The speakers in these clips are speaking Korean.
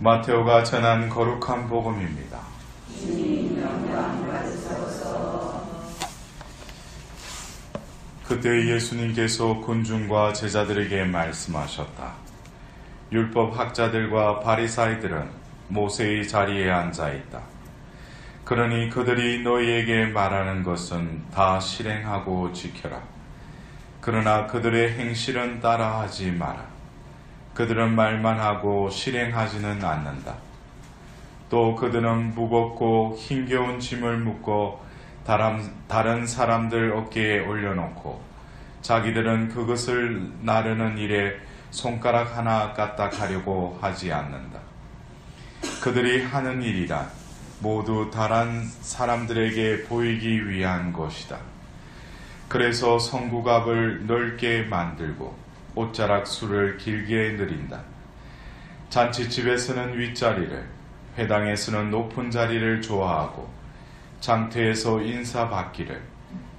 마테오가 전한 거룩한 복음입니다. 그때 예수님께서 군중과 제자들에게 말씀하셨다. 율법 학자들과 바리사이들은 모세의 자리에 앉아 있다. 그러니 그들이 너희에게 말하는 것은 다 실행하고 지켜라. 그러나 그들의 행실은 따라하지 마라. 그들은 말만 하고 실행하지는 않는다. 또 그들은 무겁고 힘겨운 짐을 묶어 다른 사람들 어깨에 올려놓고 자기들은 그것을 나르는 일에 손가락 하나 까딱하려고 하지 않는다. 그들이 하는 일이란 모두 다른 사람들에게 보이기 위한 것이다. 그래서 성구갑을 넓게 만들고 옷자락 수를 길게 늘린다. 잔치집에서는 윗자리를, 회당에서는 높은 자리를 좋아하고 장터에서 인사받기를,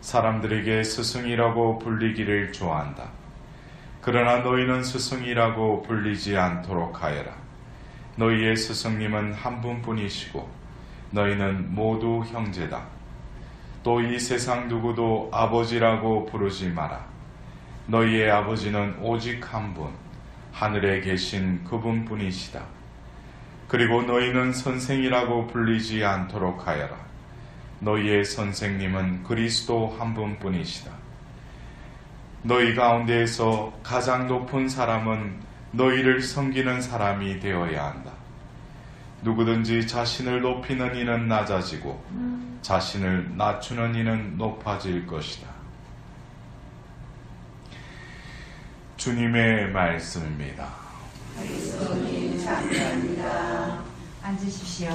사람들에게 스승이라고 불리기를 좋아한다. 그러나 너희는 스승이라고 불리지 않도록 하여라. 너희의 스승님은 한 분뿐이시고 너희는 모두 형제다. 또 이 세상 누구도 아버지라고 부르지 마라. 너희의 아버지는 오직 한 분, 하늘에 계신 그분뿐이시다. 그리고 너희는 선생이라고 불리지 않도록 하여라. 너희의 선생님은 그리스도 한 분뿐이시다. 너희 가운데에서 가장 높은 사람은 너희를 섬기는 사람이 되어야 한다. 누구든지 자신을 높이는 이는 낮아지고 자신을 낮추는 이는 높아질 것이다. 주님의 말씀입니다. 그리스도님 감사합니다. 앉으십시오.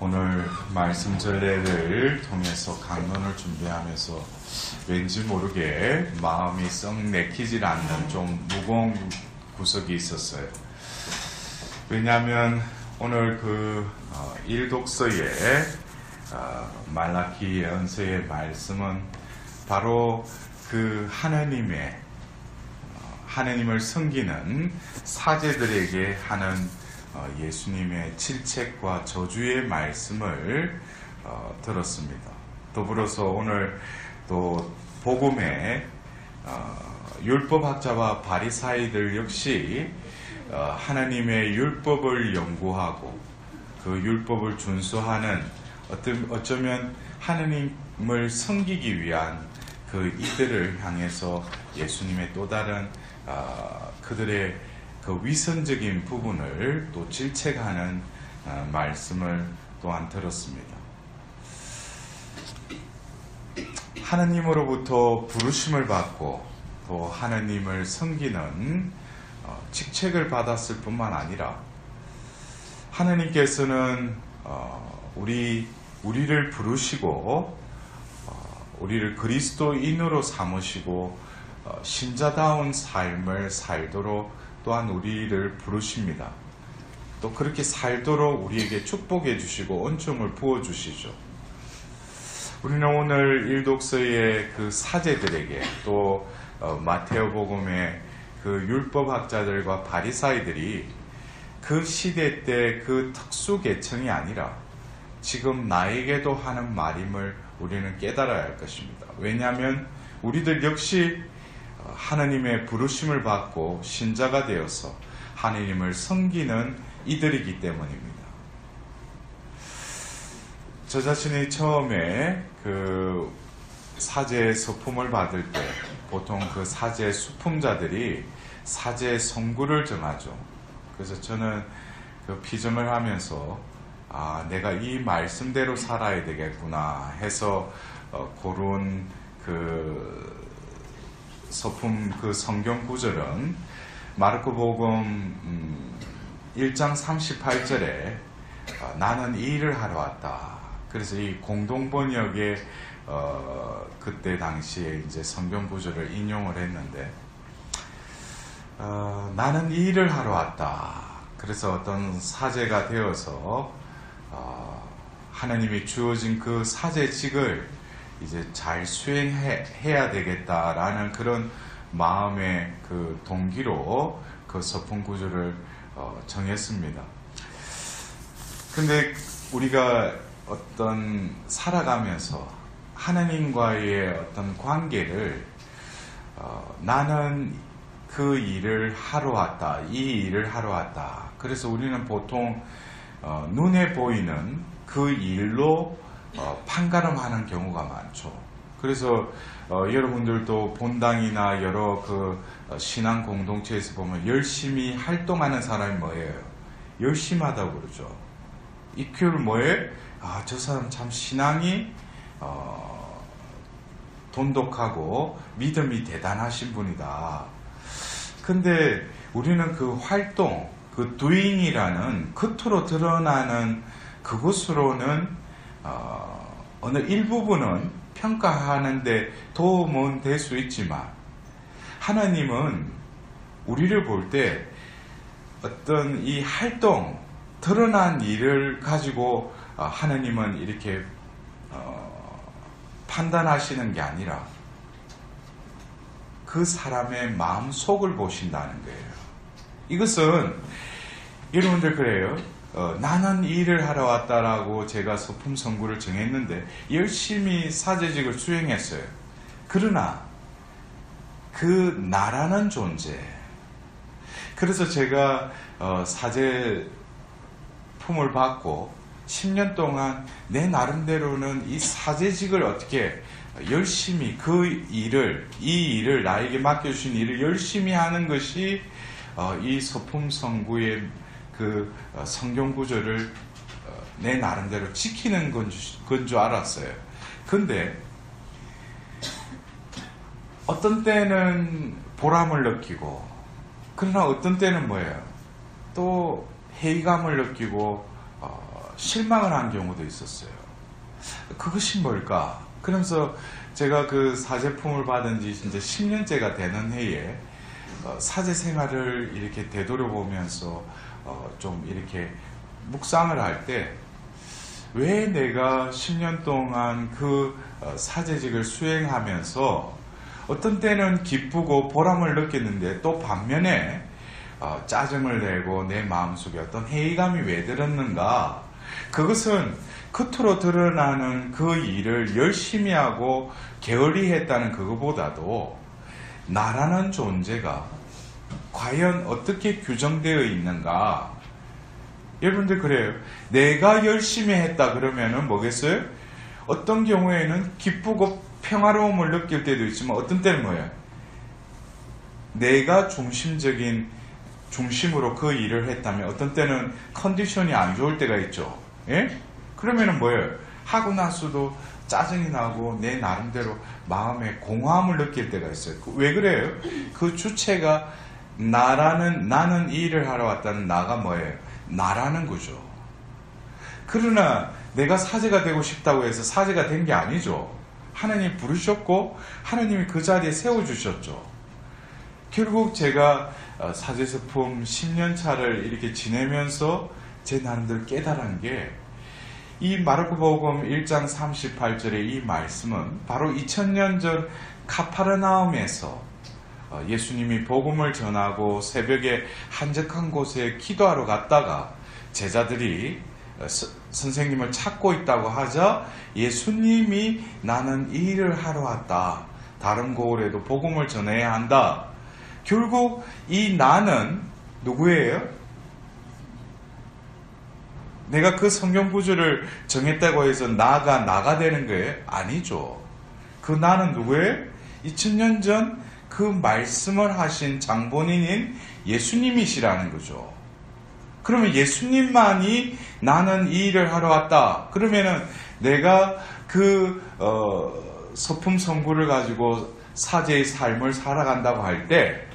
오늘 말씀 전례를 통해서 강론을 준비하면서 왠지 모르게 마음이 썩 내키질 않는 좀 무거운 구석이 있었어요. 왜냐하면 오늘 그 어, 일독서의 어, 말라키 예언서의 말씀은 바로 그 하나님의 어, 하나님을 섬기는 사제들에게 하는 어, 예수님의 질책과 저주의 말씀을 어, 들었습니다. 더불어서 오늘 또 복음의 어, 율법학자와 바리사이들 역시 하나님의 율법을 연구하고 그 율법을 준수하는 어쩌면 하나님을 섬기기 위한 그 이들을 향해서 예수님의 또 다른 그들의 그 위선적인 부분을 또 질책하는 어, 말씀을 또한 들었습니다. 하나님으로부터 부르심을 받고 또 하나님을 섬기는 어, 직책을 받았을 뿐만 아니라 하나님께서는 어, 우리 우리를 부르시고 우리를 그리스도인으로 삼으시고 신자다운 삶을 살도록 또한 우리를 부르십니다. 또 그렇게 살도록 우리에게 축복해 주시고恩寵을 부어 주시죠. 우리는 오늘 일독서의 그 사제들에게 또 어, 마테오 복음의 그 율법학자들과 바리사이들이 그 시대 때 그 특수 계층이 아니라 지금 나에게도 하는 말임을 우리는 깨달아야 할 것입니다. 왜냐하면 우리들 역시 하나님의 부르심을 받고 신자가 되어서 하나님을 섬기는 이들이기 때문입니다. 저 자신이 처음에 그 사제 서품을 받을 때 보통 그 사제 수품자들이 사제 성구를 정하죠. 그래서 저는 그 피점을 하면서 아, 내가 이 말씀대로 살아야 되겠구나 해서 어, 고른 그 서품 그 성경 구절은 마르코 복음 1장 음, 38절에 어, 나는 이 일을 하러 왔다. 그래서 이 공동 번역에 어, 그때 당시에 이제 성경 구절을 인용을 했는데 어, 나는 이 일을 하러 왔다. 그래서 어떤 사제가 되어서 어, 하나님이 주어진 그 사제직을 이제 잘 수행해야 되겠다라는 그런 마음의 그 동기로 그 서품 구조를 어, 정했습니다. 근데 우리가 어떤 살아가면서 하나님과의 어떤 관계를 어, 나는 그 일을 하러 왔다. 이 일을 하러 왔다. 그래서 우리는 보통 어, 눈에 보이는 그 일로 어, 판가름하는 경우가 많죠. 그래서 어, 여러분들도 본당이나 여러 그 어, 신앙 공동체에서 보면 열심히 활동하는 사람이 뭐예요? 열심히 하다고 그러죠. 이 표를 뭐예요? 아, 저 사람 참 신앙이 어, 돈독하고 믿음이 대단하신 분이다. 근데 우리는 그 활동, 그 doing이라는 겉으로 드러나는 그것으로는 어, 어느 일부분은 평가하는데 도움은 될 수 있지만 하나님은 우리를 볼 때 어떤 이 활동, 드러난 일을 가지고 어, 하나님은 이렇게 어, 판단하시는 게 아니라 그 사람의 마음 속을 보신다는 거예요. 이것은 여러분들 그래요. 어, 나는 일을 하러 왔다라고 제가 소품 선구를 정했는데 열심히 사제직을 수행했어요. 그러나 그 나라는 존재. 그래서 제가 어, 사제 품을 받고 10년 동안 내 나름대로는 이 사제직을 어떻게 열심히 그 일을 이 일을 나에게 맡겨주신 일을 열심히 하는 것이 어, 이 소품 성구의 그 어, 성경 구조를 어, 내 나름대로 지키는 건 줄 알았어요. 근데 어떤 때는 보람을 느끼고 그러나 어떤 때는 뭐예요? 또 회의감을 느끼고 어, 실망을 한 경우도 있었어요. 그것이 뭘까? 그러면서 제가 그 사제품을 받은 지 이제 10년째가 되는 해에 어, 사제 생활을 이렇게 되돌아보면서 어, 좀 이렇게 묵상을 할 때 왜 내가 10년 동안 그 어, 사제직을 수행하면서 어떤 때는 기쁘고 보람을 느꼈는데 또 반면에 어, 짜증을 내고 내 마음속에 어떤 회의감이 왜 들었는가? 그것은 겉으로 드러나는 그 일을 열심히 하고 게을리 했다는 그것보다도 나라는 존재가 과연 어떻게 규정되어 있는가? 여러분들 그래요. 내가 열심히 했다 그러면은 뭐겠어요? 어떤 경우에는 기쁘고 평화로움을 느낄 때도 있지만 어떤 때는 뭐예요? 내가 중심적인 중심으로 그 일을 했다면 어떤 때는 컨디션이 안 좋을 때가 있죠. 예? 그러면은 뭐예요? 하고 나서도 짜증이 나고 내 나름대로 마음에 공허함을 느낄 때가 있어요. 왜 그래요? 그 주체가 나라는 나는 이 일을 하러 왔다는 나가 뭐예요? 나라는 거죠. 그러나 내가 사제가 되고 싶다고 해서 사제가 된 게 아니죠. 하나님 부르셨고 하나님이 그 자리에 세워 주셨죠. 결국 제가 어, 사제스품 10년 차를 이렇게 지내면서 제 나름대로 깨달은 게 이 마르코복음 1장 38절의 이 말씀은 바로 2000년 전 카파르나움에서 어, 예수님이 복음을 전하고 새벽에 한적한 곳에 기도하러 갔다가 제자들이 어, 선생님을 찾고 있다고 하자 예수님이 나는 이 일을 하러 왔다. 다른 고을에도 복음을 전해야 한다. 결국 이 나는 누구예요? 내가 그 성경 구조를 정했다고 해서 나가 나가 되는 거예요? 아니죠. 그 나는 누구예요? 2000년 전 그 말씀을 하신 장본인인 예수님이시라는 거죠. 그러면 예수님만이 나는 이 일을 하러 왔다. 그러면은 내가 그 어, 소품 성구를 가지고 사제의 삶을 살아간다고 할 때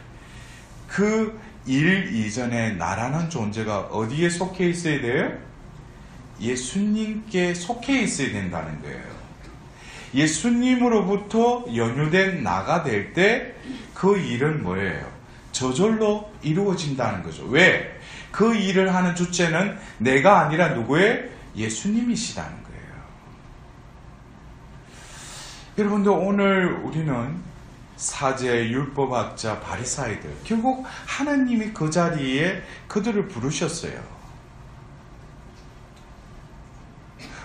그 일 이전에 나라는 존재가 어디에 속해 있어야 돼요? 예수님께 속해 있어야 된다는 거예요. 예수님으로부터 연유된 나가 될 때 그 일은 뭐예요? 저절로 이루어진다는 거죠. 왜? 그 일을 하는 주체는 내가 아니라 누구의? 예수님이시라는 거예요. 여러분들 오늘 우리는 사제 율법학자 바리사이들 결국 하나님이 그 자리에 그들을 부르셨어요.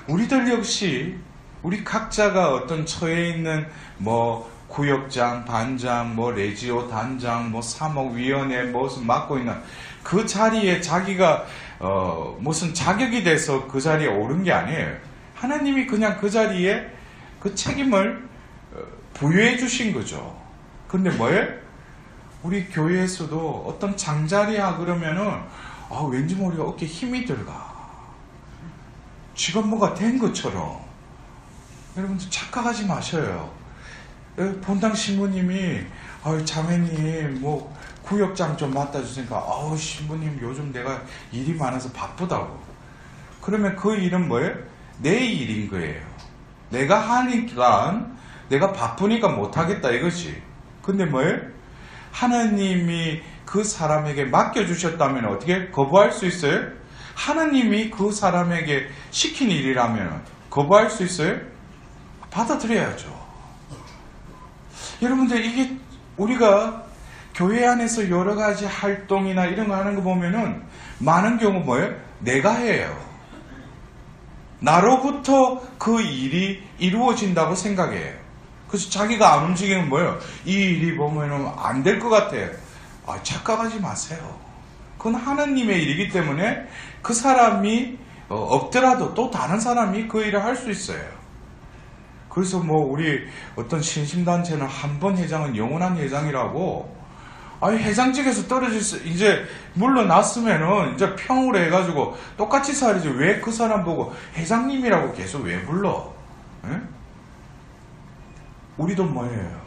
우리들 역시 우리 각자가 어떤 처해 있는 뭐 구역장, 반장, 뭐 레지오 단장, 뭐 사목위원회 무슨 맡고 있는 그 자리에 자기가 어 무슨 자격이 돼서 그 자리에 오른 게 아니에요. 하나님이 그냥 그 자리에 그 책임을 어, 부여해 주신 거죠. 근데 뭐예요? 우리 교회에서도 어떤 장자리야 그러면은 아 왠지 모르게 어깨 힘이 들어가. 지금 뭐가 된 것처럼. 여러분들 착각하지 마셔요. 에, 본당 신부님이 아유 자매님 뭐 구역장 좀 맡아주니까 아우 신부님 요즘 내가 일이 많아서 바쁘다고. 그러면 그 일은 뭐예요? 내 일인 거예요. 내가 하니까 내가 바쁘니까 못하겠다 이거지. 근데 뭐예요? 하나님이 그 사람에게 맡겨주셨다면 어떻게 거부할 수 있어요? 하나님이 그 사람에게 시킨 일이라면 거부할 수 있어요? 받아들여야죠. 여러분들 이게 우리가 교회 안에서 여러 가지 활동이나 이런 거 하는 거 보면은 많은 경우 뭐예요? 내가 해요. 나로부터 그 일이 이루어진다고 생각해요. 그래서 자기가 안 움직이면 뭐예요? 이 일이 보면은 안 될 것 같아요. 아, 착각하지 마세요. 그건 하나님의 일이기 때문에 그 사람이 어, 없더라도 또 다른 사람이 그 일을 할 수 있어요. 그래서 뭐 우리 어떤 신심단체는 한 번 회장은 영원한 회장이라고 아니 회장직에서 떨어질 수 이제 물러났으면은 이제 평으로 해가지고 똑같이 살이지 왜 그 사람 보고 회장님이라고 계속 왜 불러? 에? 우리도 뭐예요?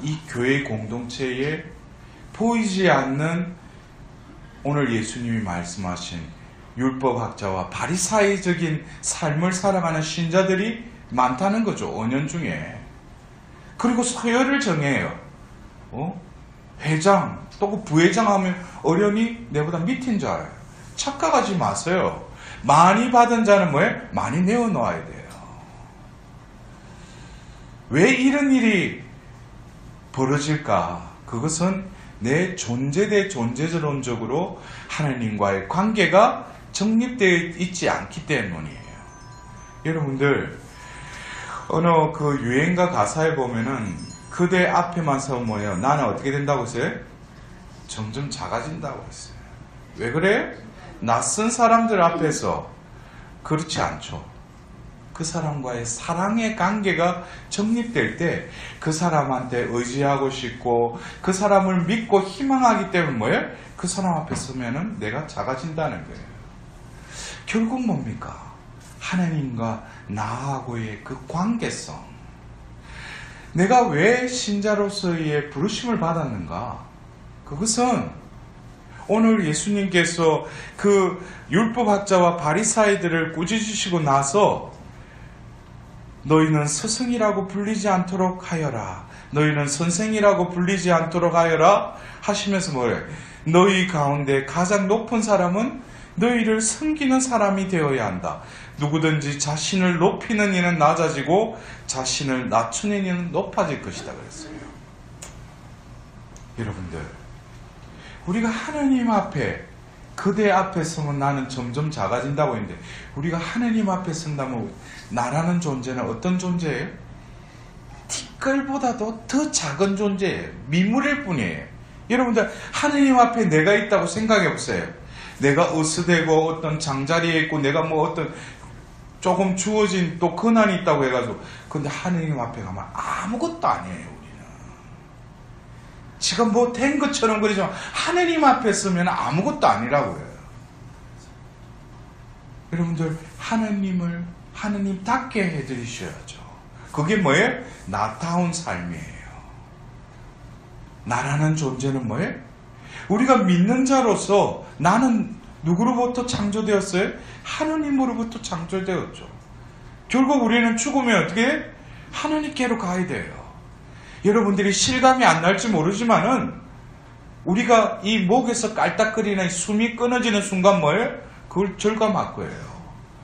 이 교회 공동체에 보이지 않는 오늘 예수님이 말씀하신 율법학자와 바리사이적인 삶을 살아가는 신자들이 많다는 거죠. 5년 중에. 그리고 서열을 정해요. 어? 회장, 또그 부회장 하면 어련히 내보다 밑인 줄 알아요. 착각하지 마세요. 많이 받은 자는 뭐예요? 많이 내어놓아야 돼요. 왜 이런 일이 벌어질까? 그것은 내 존재 대 존재론적으로 하나님과의 관계가 정립되어 있지 않기 때문이에요. 여러분들, 어느 그 유행가 가사에 보면은 그대 앞에만 서면 뭐예요? 나는 어떻게 된다고 했어요? 점점 작아진다고 했어요. 왜 그래요? 낯선 사람들 앞에서 그렇지 않죠. 그 사람과의 사랑의 관계가 정립될 때 그 사람한테 의지하고 싶고 그 사람을 믿고 희망하기 때문에 뭐예요? 그 사람 앞에 서면은 내가 작아진다는 거예요. 결국 뭡니까? 하나님과 나하고의 그 관계성. 내가 왜 신자로서의 부르심을 받았는가? 그것은 오늘 예수님께서 그 율법학자와 바리사이들을 꾸짖으시고 나서 너희는 스승이라고 불리지 않도록 하여라. 너희는 선생이라고 불리지 않도록 하여라. 하시면서 뭐래? 너희 가운데 가장 높은 사람은 너희를 섬기는 사람이 되어야 한다. 누구든지 자신을 높이는 이는 낮아지고 자신을 낮추는 이는 높아질 것이다 그랬어요. 여러분들, 우리가 하나님 앞에 그대 앞에 서면 나는 점점 작아진다고 했는데 우리가 하나님 앞에 선다면 나라는 존재는 어떤 존재예요? 티끌보다도 더 작은 존재예요. 미물일 뿐이에요. 여러분들 하나님 앞에 내가 있다고 생각해 보세요. 내가 어스되고 어떤 장자리에 있고 내가 뭐 어떤 조금 주어진 또 근한이 있다고 해가지고. 근데 하나님 앞에 가면 아무것도 아니에요 우리는. 지금 뭐 된 것처럼 그러지만 하나님 앞에 서면 아무것도 아니라고요. 여러분들 하나님을 하나님답게 해드리셔야죠. 그게 뭐예요? 나타운 삶이에요. 나라는 존재는 뭐예요? 우리가 믿는 자로서 나는 누구로부터 창조되었어요? 하느님으로부터 창조되었죠. 결국 우리는 죽으면 어떻게 하느님께로 가야 돼요. 여러분들이 실감이 안 날지 모르지만은 우리가 이 목에서 깔딱거리는 숨이 끊어지는 순간 뭐예요? 그걸 절감할 거예요.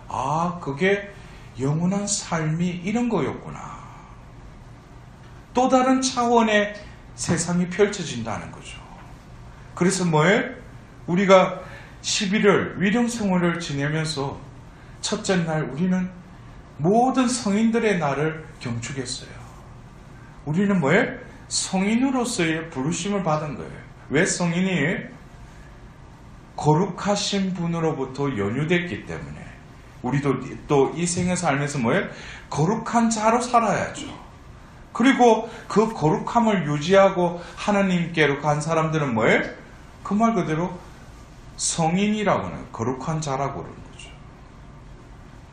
아, 그게 영원한 삶이 이런 거였구나. 또 다른 차원의 세상이 펼쳐진다는 거죠. 그래서 뭐예요? 우리가 11월 위령성월을 지내면서 첫째 날 우리는 모든 성인들의 날을 경축했어요. 우리는 뭐예요? 성인으로서의 부르심을 받은 거예요. 왜 성인이? 거룩하신 분으로부터 연유됐기 때문에 우리도 또 이 생에 살면서 뭐예요? 거룩한 자로 살아야죠. 그리고 그 거룩함을 유지하고 하나님께로 간 사람들은 뭐예요? 그 말 그대로 성인이라고 하는 거룩한 자라고 그러는 거죠.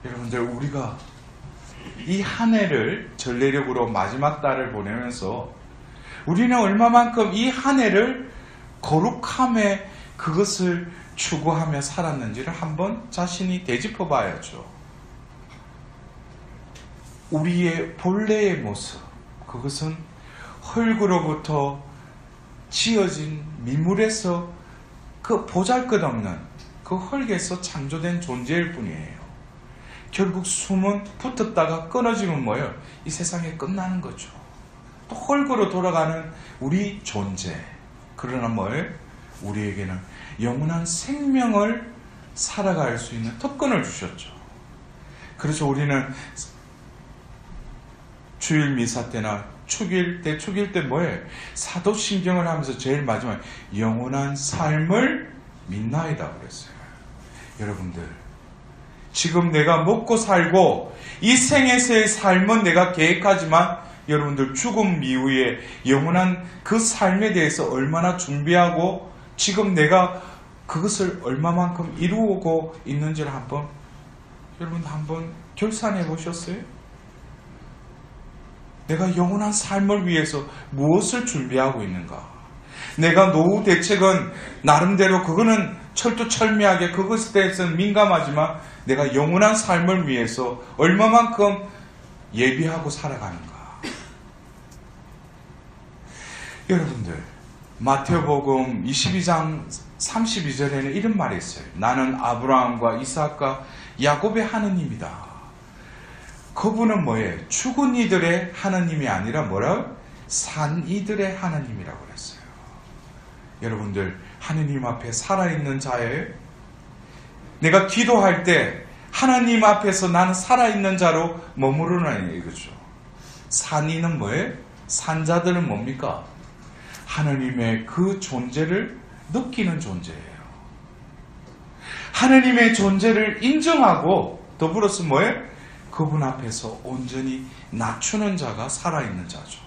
여러분들 우리가 이 한 해를 전례력으로 마지막 달을 보내면서 우리는 얼마만큼 이 한 해를 거룩함에 그것을 추구하며 살았는지를 한번 자신이 되짚어 봐야죠. 우리의 본래의 모습, 그것은 흙으로부터 지어진 미물에서 그 보잘 것 없는 그 흙에서 창조된 존재일 뿐이에요. 결국 숨은 붙었다가 끊어지면 뭐예요? 이 세상에 끝나는 거죠. 또 흙으로 돌아가는 우리 존재. 그러나 뭐예요? 우리에게는 영원한 생명을 살아갈 수 있는 특권을 주셨죠. 그래서 우리는 주일 미사 때나 축일 때, 축일 때 뭐예요? 사도신경을 하면서 제일 마지막에 영원한 삶을 믿나이다 그랬어요. 여러분들, 지금 내가 먹고 살고 이 생에서의 삶은 내가 계획하지만 여러분들 죽음 이후에 영원한 그 삶에 대해서 얼마나 준비하고 지금 내가 그것을 얼마만큼 이루고 있는지를 한번 여러분 한번 결산해 보셨어요? 내가 영원한 삶을 위해서 무엇을 준비하고 있는가? 내가 노후 대책은 나름대로 그거는 철두철미하게 그것에 대해서는 민감하지만 내가 영원한 삶을 위해서 얼마만큼 예비하고 살아가는가? 여러분들, 마태복음 22장 32절에는 이런 말이 있어요. 나는 아브라함과 이삭과 야곱의 하느님이다. 그분은 뭐예요? 죽은 이들의 하나님이 아니라 뭐라? 산 이들의 하나님이라고 그랬어요. 여러분들, 하느님 앞에 살아있는 자예요? 내가 기도할 때 하나님 앞에서 나는 살아있는 자로 머무르는 이거죠. 산이는 뭐예요? 산자들은 뭡니까? 하나님의 그 존재를 느끼는 존재예요. 하나님의 존재를 인정하고 더불어서 뭐예요? 그분 앞에서 온전히 낮추는 자가 살아있는 자죠.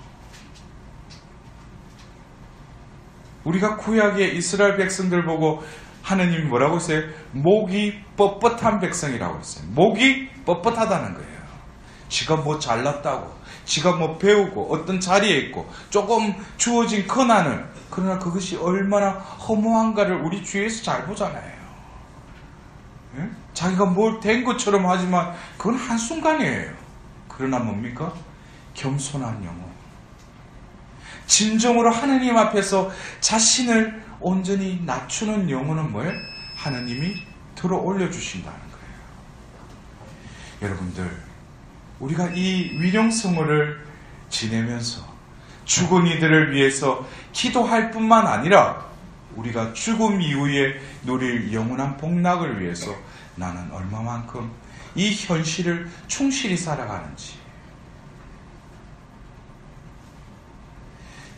우리가 구약의 이스라엘 백성들 보고 하느님이 뭐라고 했어요? 목이 뻣뻣한 백성이라고 했어요. 목이 뻣뻣하다는 거예요. 지가 뭐 잘났다고, 지가 뭐 배우고 어떤 자리에 있고 조금 주어진 권한을 그러나 그것이 얼마나 허무한가를 우리 주위에서 잘 보잖아요. 예? 자기가 뭘 된 것처럼 하지만 그건 한순간이에요. 그러나 뭡니까? 겸손한 영혼. 진정으로 하느님 앞에서 자신을 온전히 낮추는 영혼은 뭐예요? 하느님이 들어 올려주신다는 거예요. 여러분들, 우리가 이 위령성어를 지내면서 죽은 이들을 위해서 기도할 뿐만 아니라 우리가 죽음 이후에 누릴 영원한 복락을 위해서 나는 얼마만큼 이 현실을 충실히 살아가는지.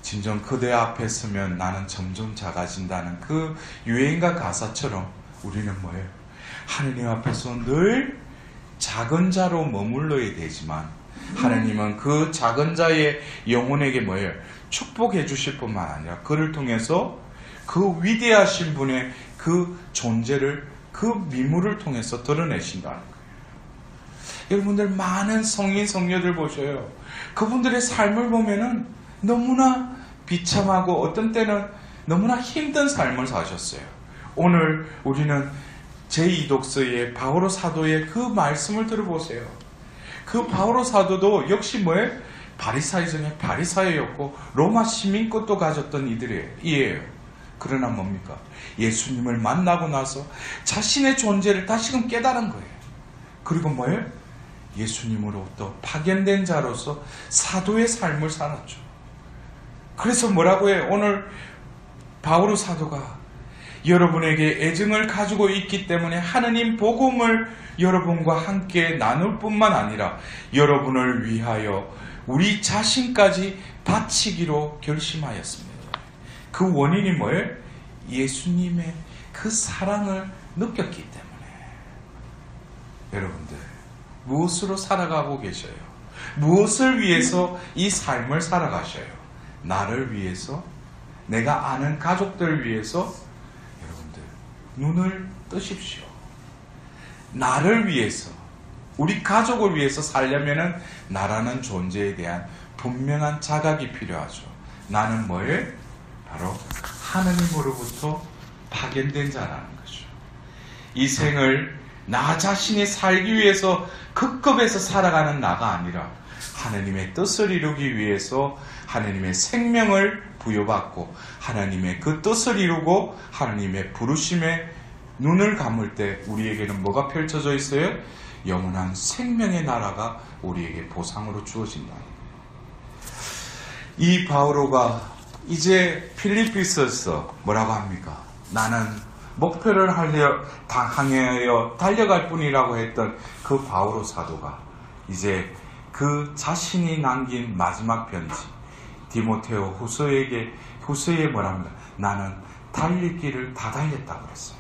진정 그대 앞에 서면 나는 점점 작아진다는 그 유행가 가사처럼 우리는 뭐예요? 하느님 앞에서 늘 작은 자로 머물러야 되지만 하느님은 그 작은 자의 영혼에게 뭐예요? 축복해 주실 뿐만 아니라 그를 통해서 그 위대하신 분의 그 존재를 그 미물을 통해서 드러내신다는 거예요. 여러분들 많은 성인 성녀들 보셔요. 그분들의 삶을 보면은 너무나 비참하고 어떤 때는 너무나 힘든 삶을 사셨어요. 오늘 우리는 제2독서의 바오로 사도의 그 말씀을 들어보세요. 그 바오로 사도도 역시 뭐예요? 바리사이 중에 바리사이였고 로마 시민권도 가졌던 이들이에요. 그러나 뭡니까? 예수님을 만나고 나서 자신의 존재를 다시금 깨달은 거예요. 그리고 뭐예요? 예수님으로부터 파견된 자로서 사도의 삶을 살았죠. 그래서 뭐라고 해? 오늘 바오로 사도가 여러분에게 애증을 가지고 있기 때문에 하느님 복음을 여러분과 함께 나눌 뿐만 아니라 여러분을 위하여 우리 자신까지 바치기로 결심하였습니다. 그 원인이 뭐예요? 예수님의 그 사랑을 느꼈기 때문에. 여러분들, 무엇으로 살아가고 계셔요? 무엇을 위해서 이 삶을 살아가셔요? 나를 위해서? 내가 아는 가족들 위해서? 여러분들, 눈을 뜨십시오. 나를 위해서, 우리 가족을 위해서 살려면은 나라는 존재에 대한 분명한 자각이 필요하죠. 나는 뭐예요? 바로 하느님으로부터 파견된 자라는 거죠. 이 생을 나 자신이 살기 위해서 급급해서 살아가는 나가 아니라 하나님의 뜻을 이루기 위해서 하나님의 생명을 부여받고 하나님의 그 뜻을 이루고 하나님의 부르심에 눈을 감을 때 우리에게는 뭐가 펼쳐져 있어요? 영원한 생명의 나라가 우리에게 보상으로 주어진다. 이 바오로가 이제 필리피스에서 뭐라고 합니까? 나는 목표를 하려 향하여 달려갈 뿐이라고 했던 그 바오로 사도가 이제 그 자신이 남긴 마지막 편지 디모테오 후서에게 후서에 뭐랍니까? 나는 길을 다 달렸다고 그랬어요.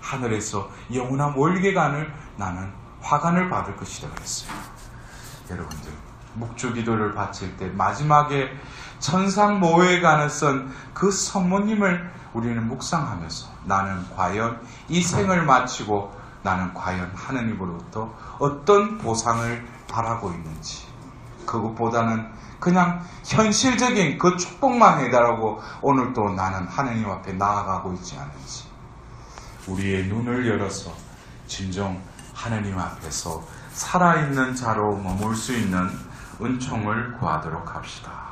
하늘에서 영원한 월계관을 나는 화관을 받을 것이다 그랬어요. 여러분들 묵주 기도를 바칠 때 마지막에 천상 모회관을 쓴그 성모님을 우리는 묵상하면서 나는 과연 이 생을 마치고 나는 과연 하느님으로부터 어떤 보상을 바라고 있는지 그것보다는 그냥 현실적인 그 축복만 해달라고 오늘 또 나는 하느님 앞에 나아가고 있지 않은지 우리의 눈을 열어서 진정 하느님 앞에서 살아있는 자로 머물 수 있는 은총을 구하도록 합시다.